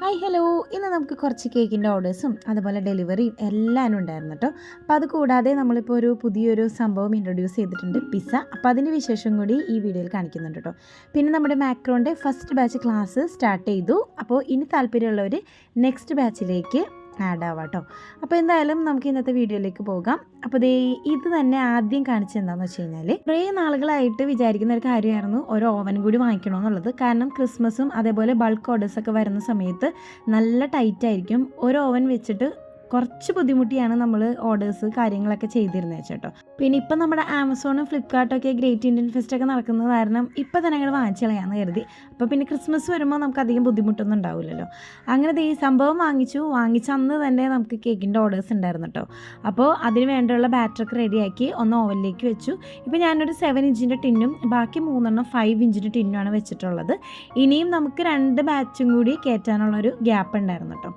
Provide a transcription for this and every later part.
Hi hello. ഇന്ന് നമുക്ക് കുറച്ച് കേക്കിന്റെ ഓർഡേഴ്സും അതുപോലെ ഡെലിവറിയും എല്ലാം ഉണ്ടായിരുന്നു കേട്ടോ. അപ്പോൾ അത് കൂടാതെ നമ്മളിപ്പോൾ ഒരു പുതിയൊരു സംഭവം ഇൻട്രൊഡ്യൂസ് ചെയ്തിട്ടുണ്ട് പിസ്സ. അപ്പോൾ അതിന്റെ വിശേഷം കൂടി ഈ വീഡിയോയിൽ കാണിക്കുന്നുണ്ട് കേട്ടോ. പിന്നെ നമ്മുടെ മാക്രോന്റെ ഫസ്റ്റ് ബാച്ച് ക്ലാസ് സ്റ്റാർട്ട് ചെയ്തു. അപ്പോൾ ഇനി താല്പര്യമുള്ളവർ നെക്സ്റ്റ് ബാച്ചിലേക്ക് ആഡ് ആവാം കേട്ടോ അപ്പോൾ എന്തായാലും നമുക്ക് ഇന്നത്തെ വീഡിയോയിലേക്ക് പോകാം. അപ്പോൾ ദേ ഇത് തന്നെ ആദ്യം കാണിച്ചെന്താന്ന് വെച്ച് കഴിഞ്ഞാൽ കുറേ നാളുകളായിട്ട് വിചാരിക്കുന്ന ഒരു കാര്യമായിരുന്നു ഒരു ഓവൻ കൂടി വാങ്ങിക്കണമെന്നുള്ളത് കാരണം ക്രിസ്മസും അതേപോലെ ബൾക്ക് ഓർഡേഴ്സൊക്കെ വരുന്ന സമയത്ത് നല്ല ടൈറ്റ് ആയിരിക്കും. ഒരു ഓവൻ വെച്ചിട്ട് കുറച്ച് ബുദ്ധിമുട്ടിയാണ് നമ്മൾ ഓർഡേഴ്സ് കാര്യങ്ങളൊക്കെ ചെയ്തിരുന്നത് വെച്ചോട്ടോ പിന്നെ ഇപ്പം നമ്മുടെ ആമസോണും ഫ്ലിപ്കാർട്ടൊക്കെ ഗ്രേറ്റ് ഇന്ത്യൻ ഫെസ്റ്റ് ഒക്കെ നടക്കുന്നത് കാരണം ഇപ്പം തന്നെ അങ്ങനെ വാങ്ങിച്ചു കളയാന്ന് കരുതി. അപ്പോൾ പിന്നെ ക്രിസ്മസ് വരുമ്പോൾ നമുക്ക് അധികം ബുദ്ധിമുട്ടൊന്നും ഉണ്ടാവില്ലല്ലോ. അങ്ങനെ ഈ സംഭവം വാങ്ങിച്ചു. വാങ്ങിച്ച അന്ന് തന്നെ നമുക്ക് കേക്കിന്റെ ഓർഡേഴ്സ് ഉണ്ടായിരുന്നു കേട്ടോ അപ്പോൾ അതിന് വേണ്ടിയുള്ള ബാറ്ററൊക്കെ റെഡിയാക്കി ഒന്ന് ഓവനിലേക്ക് വെച്ചു. ഇപ്പോൾ ഞാനൊരു സെവൻ ഇഞ്ചിന്റെ ടിന്നും ബാക്കി മൂന്നെണ്ണം ഫൈവ് ഇഞ്ചിന്റെ ടിന്നുമാണ് വെച്ചിട്ടുള്ളത്. ഇനിയും നമുക്ക് രണ്ട് ബാച്ചും കൂടി കയറ്റാനുള്ളൊരു ഗ്യാപ്പ് ഉണ്ടായിരുന്നു കേട്ടോ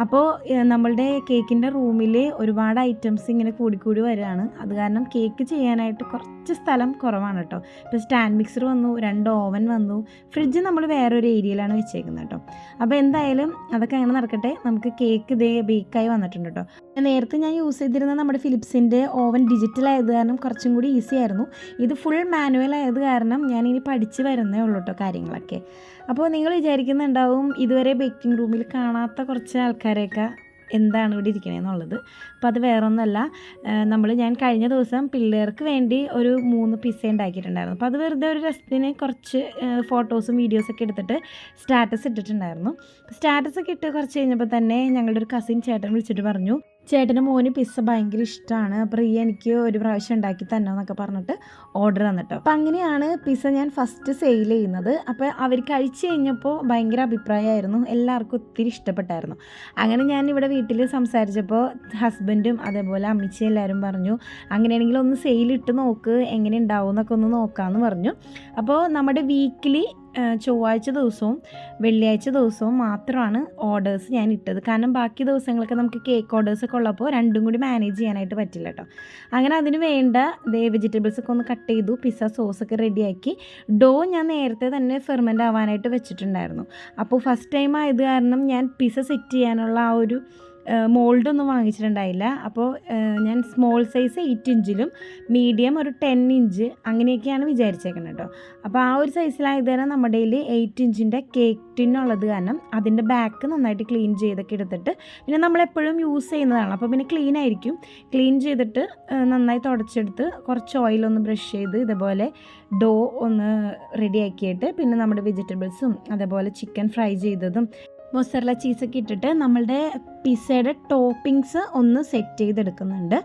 അപ്പോൾ നമ്മളുടെ കേക്കിന്റെ റൂമിൽ ഒരുപാട് ഐറ്റംസ് ഇങ്ങനെ കൂടിക്കൂടി വരികയാണ് അത് കാരണം കേക്ക് ചെയ്യാനായിട്ട് കുറച്ച് സ്ഥലം കുറവാണ് കേട്ടോ. ഇപ്പോൾ സ്റ്റാൻഡ് മിക്സർ വന്നു രണ്ട് ഓവൻ വന്നു. ഫ്രിഡ്ജ് നമ്മൾ വേറൊരു ഏരിയയിലാണ് വെച്ചേക്കുന്നത് കേട്ടോ. അപ്പോൾ എന്തായാലും അതൊക്കെ അങ്ങനെ നടക്കട്ടെ. നമുക്ക് കേക്ക് ഇതേ ബേക്കായി വന്നിട്ടുണ്ട് കേട്ടോ. നേരത്തെ ഞാൻ യൂസ് ചെയ്തിരുന്ന നമ്മുടെ ഫിലിപ്സിന്റെ ഓവൻ ഡിജിറ്റൽ ആയത് കാരണം കുറച്ചും കൂടി ഈസി ആയിരുന്നു. ഇത് ഫുൾ മാനുവൽ ആയത് കാരണം ഞാൻ ഇനി പഠിച്ച് വരുന്നേ ഉള്ളൂ കേട്ടോ കാര്യങ്ങളൊക്കെ. അപ്പോൾ നിങ്ങൾ വിചാരിക്കുന്നുണ്ടാവും ഇതുവരെ ബേക്കിംഗ് റൂമിൽ കാണാത്ത കുറച്ച് ആൾക്കാരെയൊക്കെ എന്താണ് ഇവിടെ ഇരിക്കണേന്നുള്ളത് അപ്പോൾ അത് വേറൊന്നുമല്ല നമ്മൾ ഞാൻ കഴിഞ്ഞ ദിവസം പിള്ളേർക്ക് വേണ്ടി ഒരു മൂന്ന് പിസ്സ ഉണ്ടാക്കിയിട്ടുണ്ടായിരുന്നു. അപ്പോൾ അത് വെറുതെ ഒരു രസത്തിന് കുറച്ച് ഫോട്ടോസും വീഡിയോസൊക്കെ എടുത്തിട്ട് സ്റ്റാറ്റസ് ഇട്ടിട്ടുണ്ടായിരുന്നു. സ്റ്റാറ്റസൊക്കെ ഇട്ട് കുറച്ച് കഴിഞ്ഞപ്പോൾ തന്നെ ഞങ്ങളുടെ ഒരു കസിൻ ചേട്ടൻ വിളിച്ചിട്ട് പറഞ്ഞു ചേട്ടന് മോന് പിസ്സ ഭയങ്കര ഇഷ്ടമാണ് അപ്പോൾ ഈ എനിക്ക് ഒരു പ്രാവശ്യം ഉണ്ടാക്കി തന്നെ എന്നൊക്കെ പറഞ്ഞിട്ട് ഓർഡർ തന്നിട്ടോ. അപ്പം അങ്ങനെയാണ് പിസ്സ ഞാൻ ഫസ്റ്റ് സെയിൽ ചെയ്യുന്നത്. അപ്പോൾ അവർ കഴിച്ച് കഴിഞ്ഞപ്പോൾ ഭയങ്കര അഭിപ്രായമായിരുന്നു. എല്ലാവർക്കും ഒത്തിരി ഇഷ്ടപ്പെട്ടായിരുന്നു. അങ്ങനെ ഞാൻ ഇവിടെ വീട്ടിൽ സംസാരിച്ചപ്പോൾ ഹസ്ബൻഡും അതേപോലെ അമ്മച്ചി എല്ലാവരും പറഞ്ഞു അങ്ങനെയാണെങ്കിൽ ഒന്ന് സെയിൽ ഇട്ട് നോക്ക്. എങ്ങനെ ഉണ്ടാവും എന്നൊക്കെ ഒന്ന് നോക്കാമെന്ന് പറഞ്ഞു. അപ്പോൾ നമ്മുടെ വീക്കിലി ചൊവ്വാഴ്ച ദിവസവും വെള്ളിയാഴ്ച ദിവസവും മാത്രമാണ് ഓർഡേഴ്സ് ഞാൻ ഇട്ടത് കാരണം ബാക്കി ദിവസങ്ങളൊക്കെ നമുക്ക് കേക്ക് ഓർഡേഴ്സൊക്കെ ഉള്ളപ്പോൾ രണ്ടും കൂടി മാനേജ് ചെയ്യാനായിട്ട് പറ്റില്ല കേട്ടോ. അങ്ങനെ അതിന് വേണ്ട ദേ വെജിറ്റബിൾസൊക്കെ ഒന്ന് കട്ട് ചെയ്തു പിസ്സ സോസൊക്കെ റെഡിയാക്കി ഡോ ഞാൻ നേരത്തെ തന്നെ ഫെർമെന്റ് ആവാനായിട്ട് വെച്ചിട്ടുണ്ടായിരുന്നു. അപ്പോൾ ഫസ്റ്റ് ടൈം ആയത് കാരണം ഞാൻ പിസ്സ സെറ്റ് ചെയ്യാനുള്ള ആ ഒരു മോൾഡൊന്നും വാങ്ങിച്ചിട്ടുണ്ടായില്ല. അപ്പോൾ ഞാൻ സ്മോൾ സൈസ് എയ്റ്റ് ഇഞ്ചിലും മീഡിയം ഒരു ടെൻ ഇഞ്ച് അങ്ങനെയൊക്കെയാണ് വിചാരിച്ചേക്കുന്നത് കേട്ടോ അപ്പോൾ ആ ഒരു സൈസിലായത് കാരണം നമ്മുടെ കയ്യിൽ എയ്റ്റ് ഇഞ്ചിന്റെ കേക്ക് ടിന്നുള്ളത് കാരണം അതിന്റെ ബാക്ക് നന്നായിട്ട് ക്ലീൻ ചെയ്തൊക്കെ എടുത്തിട്ട് പിന്നെ നമ്മളെപ്പോഴും യൂസ് ചെയ്യുന്നതാണ്. അപ്പോൾ പിന്നെ ക്ലീൻ ആയിരിക്കും. ക്ലീൻ ചെയ്തിട്ട് നന്നായി തുടച്ചെടുത്ത് കുറച്ച് ഓയിലൊന്ന് ബ്രഷ് ചെയ്ത് ഇതേപോലെ ഡോ ഒന്ന് റെഡിയാക്കിയിട്ട് പിന്നെ നമ്മുടെ വെജിറ്റബിൾസും അതേപോലെ ചിക്കൻ ഫ്രൈ ചെയ്തതും മൊസറല ചീസൊക്കെ ഇട്ടിട്ട് നമ്മളുടെ പിസ്സയുടെ ടോപ്പിങ്സ് ഒന്ന് സെറ്റ് ചെയ്തെടുക്കുന്നുണ്ട്.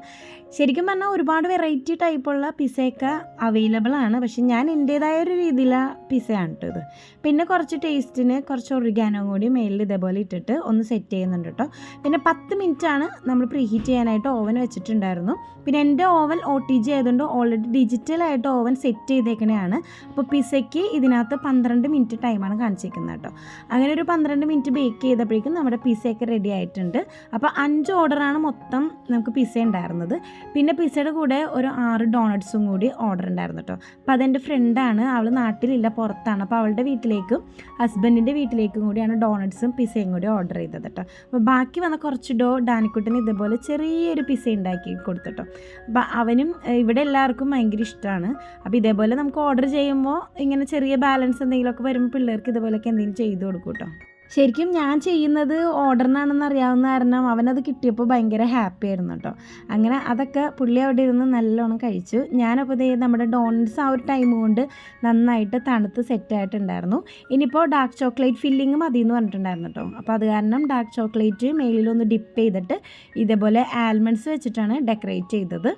ശരിക്കും പറഞ്ഞാൽ ഒരുപാട് വെറൈറ്റി ടൈപ്പുള്ള പിസ്സയൊക്കെ അവൈലബിൾ ആണ്. പക്ഷെ ഞാൻ എന്റേതായ ഒരു രീതിയിലാണ് പിസ്സയാണ് കേട്ടോ ഇത് പിന്നെ കുറച്ച് ടേസ്റ്റിന് കുറച്ച് ഒറിഗാനോ കൂടി മേലിൽ ഇതേപോലെ ഇട്ടിട്ട് ഒന്ന് സെറ്റ് ചെയ്യുന്നുണ്ട് കേട്ടോ പിന്നെ പത്ത് മിനിറ്റാണ് നമ്മൾ പ്രീഹീറ്റ് ചെയ്യാനായിട്ട് ഓവൻ വെച്ചിട്ടുണ്ടായിരുന്നു. പിന്നെ എന്റെ ഓവൻ ഒ ടി ജി ആയതുകൊണ്ട് ഓൾറെഡി ഡിജിറ്റലായിട്ട് ഓവൻ സെറ്റ് ചെയ്തേക്കണെയാണ്. അപ്പോൾ പിസ്സയ്ക്ക് ഇതിനകത്ത് പന്ത്രണ്ട് മിനിറ്റ് ടൈമാണ് കാണിച്ചിരിക്കുന്നത് കേട്ടോ അങ്ങനെ ഒരു പന്ത്രണ്ട് മിനിറ്റ് ബേക്ക് ചെയ്തപ്പോഴേക്കും നമ്മുടെ പിസ്സയൊക്കെ റെഡി ആയിട്ടുണ്ട്. അപ്പോൾ അഞ്ച് ഓർഡറാണ് മൊത്തം നമുക്ക് പിസ്സ ഉണ്ടായിരുന്നത്. പിന്നെ പിസയുടെ കൂടെ ഒരു ആറ് ഡോണറ്റ്സും കൂടി ഓർഡർ ഉണ്ടായിരുന്നു കേട്ടോ അപ്പോൾ അതെന്റെ ഫ്രണ്ടാണ് അവൾ നാട്ടിലില്ല പുറത്താണ്. അപ്പോൾ അവളുടെ വീട്ടിലേക്കും ഹസ്ബൻഡിന്റെ വീട്ടിലേക്കും കൂടിയാണ് ഡോണറ്റ്സും പിസയും കൂടി ഓർഡർ ചെയ്തത് കേട്ടോ അപ്പോൾ ബാക്കി വന്ന കുറച്ച് ഡോ ഡാനിക്കുട്ടിന് ഇതേപോലെ ചെറിയൊരു പിസ ഉണ്ടാക്കി കൊടുത്തിട്ടോ അപ്പോൾ അവനും ഇവിടെ എല്ലാവർക്കും ഭയങ്കര ഇഷ്ടമാണ്. അപ്പോൾ ഇതേപോലെ നമുക്ക് ഓർഡർ ചെയ്യുമ്പോൾ ഇങ്ങനെ ചെറിയ ബാലൻസ് എന്തെങ്കിലുമൊക്കെ വരുമ്പോൾ പിള്ളേർക്ക് ഇതുപോലെയൊക്കെ എന്തെങ്കിലും ചെയ്ത് കൊടുക്കും കേട്ടോ ശരിക്കും ഞാൻ ചെയ്യുന്നത് ഓർഡറിനാണെന്ന് അറിയാവുന്ന കാരണം അവനത് കിട്ടിയപ്പോൾ ഭയങ്കര ഹാപ്പി ആയിരുന്നു കേട്ടോ അങ്ങനെ അതൊക്കെ പുള്ളി അവിടെ ഇരുന്ന് നല്ലോണം കഴിച്ചു. ഞാനപ്പോൾ ദേ നമ്മുടെ ഡോണറ്റ്സ് ആ ഒരു ടൈം കൊണ്ട് നന്നായിട്ട് തണുത്ത് സെറ്റായിട്ടുണ്ടായിരുന്നു ഇനിയിപ്പോൾ ഡാർക്ക് ചോക്ലേറ്റ് ഫില്ലിങ് മതി എന്ന് പറഞ്ഞിട്ടുണ്ടായിരുന്നു കേട്ടോ അപ്പോൾ അത് കാരണം ഡാർക്ക് ചോക്ലേറ്റ് മേലിലൊന്ന് ഡിപ്പ് ചെയ്തിട്ട് ഇതേപോലെ ആൽമണ്ട്സ് വെച്ചിട്ടാണ് ഡെക്കറേറ്റ് ചെയ്തത്.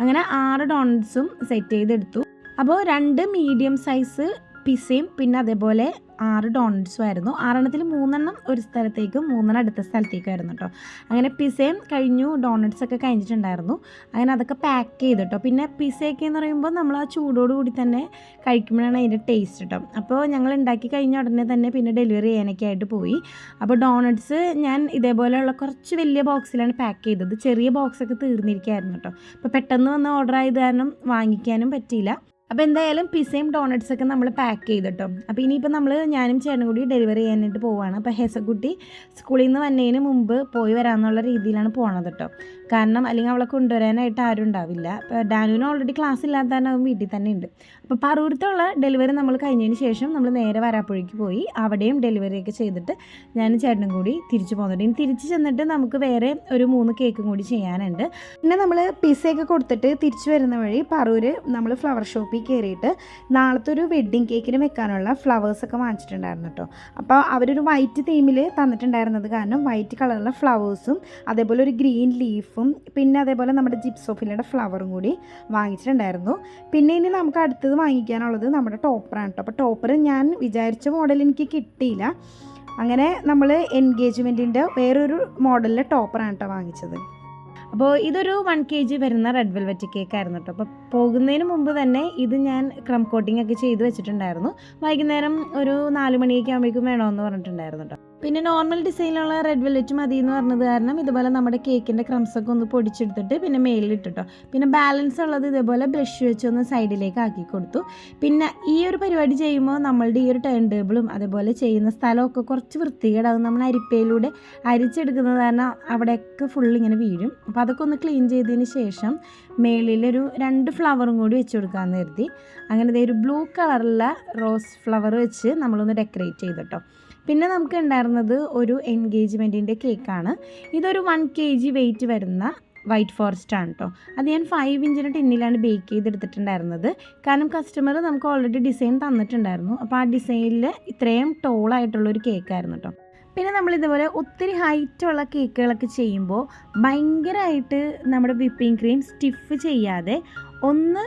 അങ്ങനെ ആറ് ഡോണറ്റ്സും സെറ്റ് ചെയ്തെടുത്തു. അപ്പോൾ രണ്ട് മീഡിയം സൈസ് പിസയും പിന്നെ അതേപോലെ ആറ് ഡോണറ്റ്സും ആയിരുന്നു. ആറെണ്ണത്തിൽ മൂന്നെണ്ണം ഒരു സ്ഥലത്തേക്കും മൂന്നെണ്ണം അടുത്ത സ്ഥലത്തേക്കും ആയിരുന്നു കേട്ടോ അങ്ങനെ പിസയും കഴിഞ്ഞു ഡോണറ്റ്സ് ഒക്കെ കഴിഞ്ഞിട്ടുണ്ടായിരുന്നു. അങ്ങനെ അതൊക്കെ പാക്ക് ചെയ്തു കേട്ടോ പിന്നെ പിസയൊക്കെ എന്ന് പറയുമ്പോൾ നമ്മൾ ആ ചൂടോട് കൂടി തന്നെ കഴിക്കുമ്പോഴാണ് അതിന്റെ ടേസ്റ്റ് കേട്ടോ അപ്പോൾ ഞങ്ങൾ ഉണ്ടാക്കി കഴിഞ്ഞ ഉടനെ തന്നെ പിന്നെ ഡെലിവറി ചെയ്യാനൊക്കെ ആയിട്ട് പോയി. അപ്പോൾ ഡോണറ്റ്സ് ഞാൻ ഇതേപോലെയുള്ള കുറച്ച് വലിയ ബോക്സിലാണ് പാക്ക് ചെയ്തത്. ചെറിയ ബോക്സൊക്കെ തീർന്നിരിക്കുകയായിരുന്നു കേട്ടോ അപ്പോൾ പെട്ടെന്ന് വന്ന് ഓർഡർ ആയത് കാരണം വാങ്ങിക്കാനും പറ്റിയില്ല. അപ്പോൾ എന്തായാലും പിസയും ഡോണറ്റ്സ് ഒക്കെ നമ്മൾ പാക്ക് ചെയ്തിട്ടോ. അപ്പോൾ ഇനിയിപ്പോൾ നമ്മൾ ഞാനും ചേട്ടനും കൂടി ഡെലിവറി ചെയ്യാനായിട്ട് പോവുകയാണ് അപ്പോൾ ഹെസക്കുട്ടി സ്കൂളിൽ നിന്ന് വന്നതിന് മുമ്പ് പോയി വരാമെന്നുള്ള രീതിയിലാണ് പോണത് കേട്ടോ കാരണം അല്ലെങ്കിൽ അവളെ കൊണ്ടുവരാനായിട്ട് ആരും ഉണ്ടാവില്ല. അപ്പോൾ ഡാനുവിന് ഓൾറെഡി ക്ലാസ് ഇല്ലാത്ത കാരണം അവൻ വീട്ടിൽ തന്നെ ഉണ്ട്. അപ്പോൾ പറൂരത്തുള്ള ഡെലിവറി നമ്മൾ കഴിഞ്ഞതിന് ശേഷം നമ്മൾ നേരെ വരാപ്പുഴയ്ക്ക് പോയി അവിടെയും ഡെലിവറി ഒക്കെ ചെയ്തിട്ട് ഞാനും ചേട്ടനും കൂടി തിരിച്ചു പോകുന്നുണ്ട് ഇനി തിരിച്ച് ചെന്നിട്ട് നമുക്ക് വേറെ ഒരു മൂന്ന് കേക്കും കൂടി ചെയ്യാനുണ്ട്. പിന്നെ നമ്മൾ പിസയൊക്കെ കൊടുത്തിട്ട് തിരിച്ചു വരുന്ന വഴി പറൂര് നമ്മൾ ഫ്ലവർ ഷോപ്പിൽ കയറിയിട്ട് നാളത്തെ ഒരു വെഡ്ഡിങ് കേക്കിന് വെക്കാനുള്ള ഫ്ലവേഴ്സൊക്കെ വാങ്ങിച്ചിട്ടുണ്ടായിരുന്നു കേട്ടോ അപ്പോൾ അവരൊരു വൈറ്റ് തീമിൽ തന്നിട്ടുണ്ടായിരുന്നത് കാരണം വൈറ്റ് കളറുള്ള ഫ്ലവേഴ്സും അതേപോലെ ഒരു ഗ്രീൻ ലീഫും പിന്നെ അതേപോലെ നമ്മുടെ ജിപ്സോഫിലയുടെ ഫ്ലവറും കൂടി വാങ്ങിച്ചിട്ടുണ്ടായിരുന്നു. പിന്നെ ഇനി നമുക്ക് അടുത്തത് വാങ്ങിക്കാനുള്ളത് നമ്മുടെ ടോപ്പറാണ് കേട്ടോ അപ്പോൾ ടോപ്പർ ഞാൻ വിചാരിച്ച മോഡൽ എനിക്ക് കിട്ടിയില്ല. അങ്ങനെ നമ്മൾ എൻഗേജ്മെന്റിന്റെ വേറൊരു മോഡലിലെ ടോപ്പറാണ് കേട്ടോ വാങ്ങിച്ചത്. അപ്പോൾ ഇതൊരു വൺ കെ ജി വരുന്ന റെഡ് വെൽവെറ്റ് കേക്ക് ആയിരുന്നു കേട്ടോ അപ്പോൾ പോകുന്നതിന് മുമ്പ് തന്നെ ഇത് ഞാൻ ക്രം കോട്ടിംഗ് ഒക്കെ ചെയ്ത് വെച്ചിട്ടുണ്ടായിരുന്നു. വൈകുന്നേരം ഒരു നാല് മണിയൊക്കെ ആകുമ്പോഴേക്കും വേണമെന്ന് പറഞ്ഞിട്ടുണ്ടായിരുന്നു കേട്ടോ പിന്നെ നോർമൽ ഡിസൈനിലുള്ള റെഡ് വെൽവെറ്റ് മതി എന്ന് പറഞ്ഞത് കാരണം ഇതുപോലെ നമ്മുടെ കേക്കിന്റെ ക്രംസ് ഒക്കെ ഒന്ന് പൊടിച്ചെടുത്തിട്ട് പിന്നെ മേലിലിട്ടിട്ടോ പിന്നെ ബാലൻസ് ഉള്ളത് ഇതേപോലെ ബ്രഷ് വെച്ച് ഒന്ന് സൈഡിലേക്ക് ആക്കി കൊടുത്തു. പിന്നെ ഈ ഒരു പരിപാടി ചെയ്യുമ്പോൾ നമ്മളുടെ ഈ ഒരു ടേൺ ടേബിളും അതേപോലെ ചെയ്യുന്ന സ്ഥലമൊക്കെ കുറച്ച് വൃത്തികേടാകും നമ്മൾ അരിപ്പയിലൂടെ അരിച്ചെടുക്കുന്നത് കാരണം അവിടെയൊക്കെ ഫുൾ ഇങ്ങനെ വീഴും. അപ്പോൾ അതൊക്കെ ഒന്ന് ക്ലീൻ ചെയ്തതിന് ശേഷം മേളിലൊരു രണ്ട് ഫ്ലവറും കൂടി വെച്ച് കൊടുക്കാമെന്ന് കരുതി. അങ്ങനെ ഒരു ബ്ലൂ കളറുള്ള റോസ് ഫ്ലവർ വെച്ച് നമ്മളൊന്ന് ഡെക്കറേറ്റ് ചെയ്തിട്ടോ. പിന്നെ നമുക്ക് ഉണ്ടായിരുന്നത് ഒരു എൻഗേജ്മെന്റിന്റെ കേക്കാണ്. ഇതൊരു വൺ കെ ജി വെയിറ്റ് വരുന്ന വൈറ്റ് ഫോറസ്റ്റ് ആണ് കേട്ടോ അത് ഞാൻ ഫൈവ് ഇഞ്ചിന് ടിന്നിലാണ് ബേക്ക് ചെയ്തെടുത്തിട്ടുണ്ടായിരുന്നത്. കാരണം കസ്റ്റമർ നമുക്ക് ഓൾറെഡി ഡിസൈൻ തന്നിട്ടുണ്ടായിരുന്നു. അപ്പോൾ ആ ഡിസൈനിൽ ഇത്രയും ടോളായിട്ടുള്ള ഒരു കേക്കായിരുന്നു കേട്ടോ പിന്നെ നമ്മൾ ഇതുപോലെ ഒത്തിരി ഹൈറ്റുള്ള കേക്കുകളൊക്കെ ചെയ്യുമ്പോൾ ഭയങ്കരമായിട്ട് നമ്മുടെ വിപ്പിംഗ് ക്രീം സ്റ്റിഫ് ചെയ്യാതെ ഒന്ന്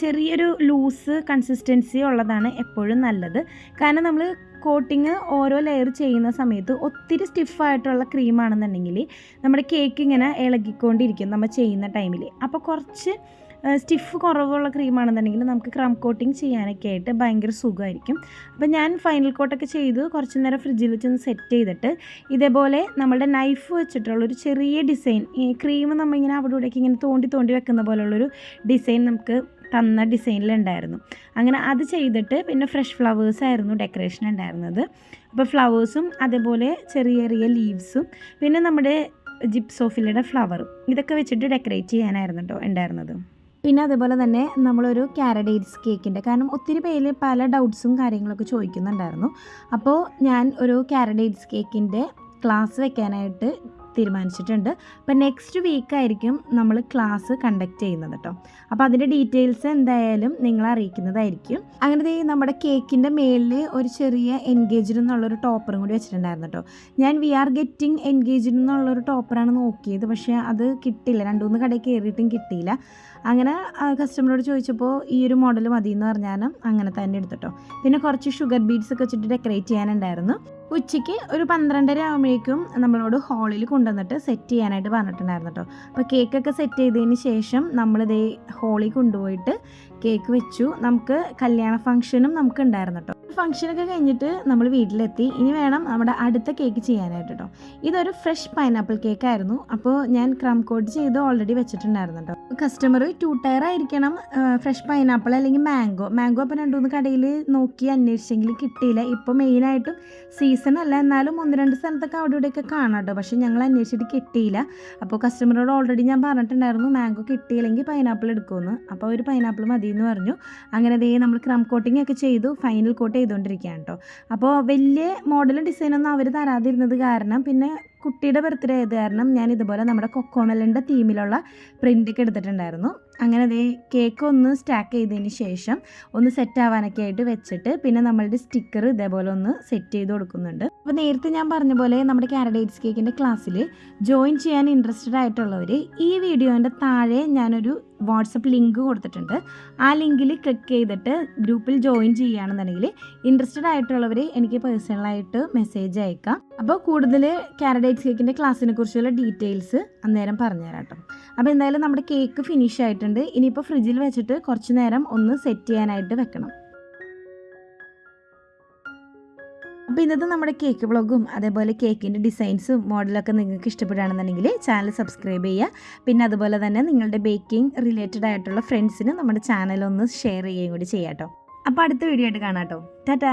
ചെറിയൊരു ലൂസ് കൺസിസ്റ്റൻസി ഉള്ളതാണ് എപ്പോഴും നല്ലത്. കാരണം നമ്മൾ കോട്ടിങ് ഓരോ ലെയർ ചെയ്യുന്ന സമയത്ത് ഒത്തിരി സ്റ്റിഫായിട്ടുള്ള ക്രീമാണെന്നുണ്ടെങ്കിൽ നമ്മുടെ കേക്ക് ഇങ്ങനെ ഇളകിക്കൊണ്ടിരിക്കും നമ്മൾ ചെയ്യുന്ന ടൈമിൽ അപ്പോൾ കുറച്ച് സ്റ്റിഫ് കുറവുള്ള ക്രീമാണെന്നുണ്ടെങ്കിൽ നമുക്ക് ക്രം കോട്ടിങ് ചെയ്യാനൊക്കെ ആയിട്ട് ഭയങ്കര സുഖമായിരിക്കും. അപ്പോൾ ഞാൻ ഫൈനൽ കോട്ടൊക്കെ ചെയ്ത് കുറച്ച് നേരം ഫ്രിഡ്ജിൽ വെച്ചൊന്ന് സെറ്റ് ചെയ്തിട്ട് ഇതേപോലെ നമ്മുടെ നൈഫ് വെച്ചിട്ടുള്ളൊരു ചെറിയ ഡിസൈൻ ഈ ക്രീം നമ്മളിങ്ങനെ അവിടെ ഇവിടെയൊക്കെ ഇങ്ങനെ തോണ്ടി തോണ്ടി വെക്കുന്ന പോലുള്ളൊരു ഡിസൈൻ നമുക്ക് തന്ന ഡിസൈനിലുണ്ടായിരുന്നു. അങ്ങനെ അത് ചെയ്തിട്ട് പിന്നെ ഫ്രഷ് ഫ്ലവേഴ്സ് ആയിരുന്നു ഡെക്കറേഷൻ ഉണ്ടായിരുന്നത്. അപ്പോൾ ഫ്ലവേഴ്സും അതേപോലെ ചെറിയ ചെറിയ ലീവ്സും പിന്നെ നമ്മുടെ ജിപ്സോഫിലയുടെ ഫ്ലവറും ഇതൊക്കെ വെച്ചിട്ട് ഡെക്കറേറ്റ് ചെയ്യാനായിരുന്നു കേട്ടോ ഉണ്ടായിരുന്നത്. പിന്നെ അതേപോലെ തന്നെ നമ്മളൊരു കാരഡേറ്റ്സ് കേക്കിന്റെ കാരണം ഒത്തിരി പേര് പല ഡൗട്ട്സും കാര്യങ്ങളൊക്കെ ചോദിക്കുന്നുണ്ടായിരുന്നു. അപ്പോൾ ഞാൻ ഒരു കാരഡേറ്റ്സ് കേക്കിന്റെ ക്ലാസ് വെക്കാനായിട്ട് തീരുമാനിച്ചിട്ടുണ്ട്. അപ്പോൾ നെക്സ്റ്റ് വീക്കായിരിക്കും നമ്മൾ ക്ലാസ് കണ്ടക്ട് ചെയ്യുന്നത് കേട്ടോ അപ്പോൾ അതിന്റെ ഡീറ്റെയിൽസ് എന്തായാലും നിങ്ങളെ അറിയിക്കുന്നതായിരിക്കും. അങ്ങനെ ദേ നമ്മുടെ കേക്കിന്റെ മേളിൽ ഒരു ചെറിയ എൻഗേജ്ഡ് എന്നുള്ളൊരു ടോപ്പറും കൂടി വെച്ചിട്ടുണ്ടായിരുന്നു കേട്ടോ ഞാൻ വി ആർ ഗെറ്റിംഗ് എൻഗേജ്ഡ് എന്നുള്ളൊരു ടോപ്പറാണ് നോക്കിയത്. പക്ഷേ അത് കിട്ടില്ല രണ്ടു മൂന്ന് കടയിൽ കയറിയിട്ടും കിട്ടിയില്ല. അങ്ങനെ കസ്റ്റമറോട് ചോദിച്ചപ്പോൾ ഈ ഒരു മോഡൽ മതി എന്ന് പറഞ്ഞാലും അങ്ങനെ തന്നെ എടുത്തിട്ടോ. പിന്നെ കുറച്ച് ഷുഗർ ബീഡ്സ് ഒക്കെ വെച്ചിട്ട് ഡെക്കറേറ്റ് ചെയ്യാനുണ്ടായിരുന്നു. ഉച്ചയ്ക്ക് ഒരു പന്ത്രണ്ടര ആകുമ്പോഴേക്കും നമ്മളോട് ഹാളിൽ കൊണ്ടുവന്നിട്ട് സെറ്റ് ചെയ്യാനായിട്ട് പറഞ്ഞിട്ടുണ്ടായിരുന്നു കേട്ടോ അപ്പോൾ കേക്കൊക്കെ സെറ്റ് ചെയ്തതിന് ശേഷം നമ്മളിതേ ഹാളിൽ കൊണ്ടുപോയിട്ട് കേക്ക് വെച്ചു. നമുക്ക് കല്യാണ ഫംഗ്ഷനും നമുക്ക് ഉണ്ടായിരുന്നു കേട്ടോ ഫംഗ്ഷനൊക്കെ കഴിഞ്ഞിട്ട് നമ്മൾ വീട്ടിലെത്തി. ഇനി വേണം നമ്മുടെ അടുത്ത കേക്ക് ചെയ്യാനായിട്ട് കേട്ടോ ഇതൊരു ഫ്രഷ് പൈനാപ്പിൾ കേക്ക് ആയിരുന്നു. അപ്പോൾ ഞാൻ ക്രം കോട്ട് ചെയ്ത് ഓൾറെഡി വെച്ചിട്ടുണ്ടായിരുന്നു കേട്ടോ കസ്റ്റമർ ടു ടയർ ആയിരിക്കണം ഫ്രഷ് പൈനാപ്പിൾ അല്ലെങ്കിൽ മാംഗോ മാംഗോ അപ്പോൾ രണ്ടുമൂന്ന് കടയിൽ നോക്കി അന്വേഷിച്ചെങ്കിൽ കിട്ടിയില്ല. ഇപ്പോൾ മെയിനായിട്ടും സീസൺ അല്ല. എന്നാലും ഒന്ന് രണ്ട് സ്ഥലത്തൊക്കെ അവിടെ ഇവിടെയൊക്കെ കാണാം കേട്ടോ പക്ഷേ ഞങ്ങൾ അന്വേഷിച്ചിട്ട് കിട്ടിയില്ല. അപ്പോൾ കസ്റ്റമറോട് ഓൾറെഡി ഞാൻ പറഞ്ഞിട്ടുണ്ടായിരുന്നു മാംഗോ കിട്ടിയില്ലെങ്കിൽ പൈനാപ്പിൾ എടുക്കുമെന്ന്. അപ്പോൾ ഒരു പൈനാപ്പിൾ മതി എന്ന് പറഞ്ഞു. അങ്ങനെ അതേ നമ്മൾ ക്രം കോട്ടിംഗ് ഒക്കെ ചെയ്തു ഫൈനൽ കോട്ട് ചെയ്തുകൊണ്ടിരിക്കുകയാണ് കേട്ടോ അപ്പോൾ വലിയ മോഡലും ഡിസൈനൊന്നും അവർ തരാതിരുന്നത് കാരണം പിന്നെ കുട്ടിയുടെ ബർത്ത്ഡേ ആയത് കാരണം ഞാൻ ഇതുപോലെ നമ്മുടെ കൊക്കോമെല്ലിന്റെ തീമിലുള്ള പ്രിന്റ് ഒക്കെ എടുത്തിട്ടുണ്ടായിരുന്നു. അങ്ങനെ ദേ കേക്ക് ഒന്ന് സ്റ്റാക്ക് ചെയ്തതിന് ശേഷം ഒന്ന് സെറ്റ് ആവാനൊക്കെ ആയിട്ട് വെച്ചിട്ട് പിന്നെ നമ്മളുടെ സ്റ്റിക്കർ ഇതേപോലെ ഒന്ന് സെറ്റ് ചെയ്ത് കൊടുക്കുന്നുണ്ട്. അപ്പോൾ നേരത്തെ ഞാൻ പറഞ്ഞ പോലെ നമ്മുടെ കാരഡേറ്റ്സ് കേക്കിന്റെ ക്ലാസ്സിൽ ജോയിൻ ചെയ്യാൻ ഇൻട്രസ്റ്റഡ് ആയിട്ടുള്ളവർ ഈ വീഡിയോന്റെ താഴെ ഞാനൊരു വാട്സപ്പ് ലിങ്ക് കൊടുത്തിട്ടുണ്ട്. ആ ലിങ്കിൽ ക്ലിക്ക് ചെയ്തിട്ട് ഗ്രൂപ്പിൽ ജോയിൻ ചെയ്യുകയാണെന്നുണ്ടെങ്കിൽ ഇൻട്രസ്റ്റഡ് ആയിട്ടുള്ളവർ എനിക്ക് പേഴ്സണലായിട്ട് മെസ്സേജ് അയക്കാം. അപ്പോൾ കൂടുതൽ കാരഡേറ്റ്സ് കേക്കിന്റെ ക്ലാസ്സിനെ കുറിച്ചുള്ള ഡീറ്റെയിൽസ് അന്നേരം പറഞ്ഞുതരാം കേട്ടോ. അപ്പോൾ എന്തായാലും നമ്മുടെ കേക്ക് ഫിനിഷ് ആയിട്ടുണ്ട്. ഇനിയിപ്പോൾ ഫ്രിഡ്ജിൽ വെച്ചിട്ട് കുറച്ച് നേരം ഒന്ന് സെറ്റ് ചെയ്യാനായിട്ട് വെക്കണം. അപ്പോൾ ഇന്നത്തെ നമ്മുടെ കേക്ക് വ്ളോഗും അതേപോലെ കേക്കിന്റെ ഡിസൈൻസും മോഡലൊക്കെ നിങ്ങൾക്ക് ഇഷ്ടപ്പെടുകയാണെന്നുണ്ടെങ്കിൽ ചാനൽ സബ്സ്ക്രൈബ് ചെയ്യുക. പിന്നെ അതുപോലെ തന്നെ നിങ്ങളുടെ ബേക്കിംഗ് റിലേറ്റഡ് ആയിട്ടുള്ള ഫ്രണ്ട്സിന് നമ്മുടെ ചാനലൊന്ന് ഷെയർ ചെയ്യുകയും കൂടി ചെയ്യാം കേട്ടോ അപ്പോൾ അടുത്ത വീഡിയോ ആയിട്ട് കാണാം കേട്ടോ ടാറ്റാ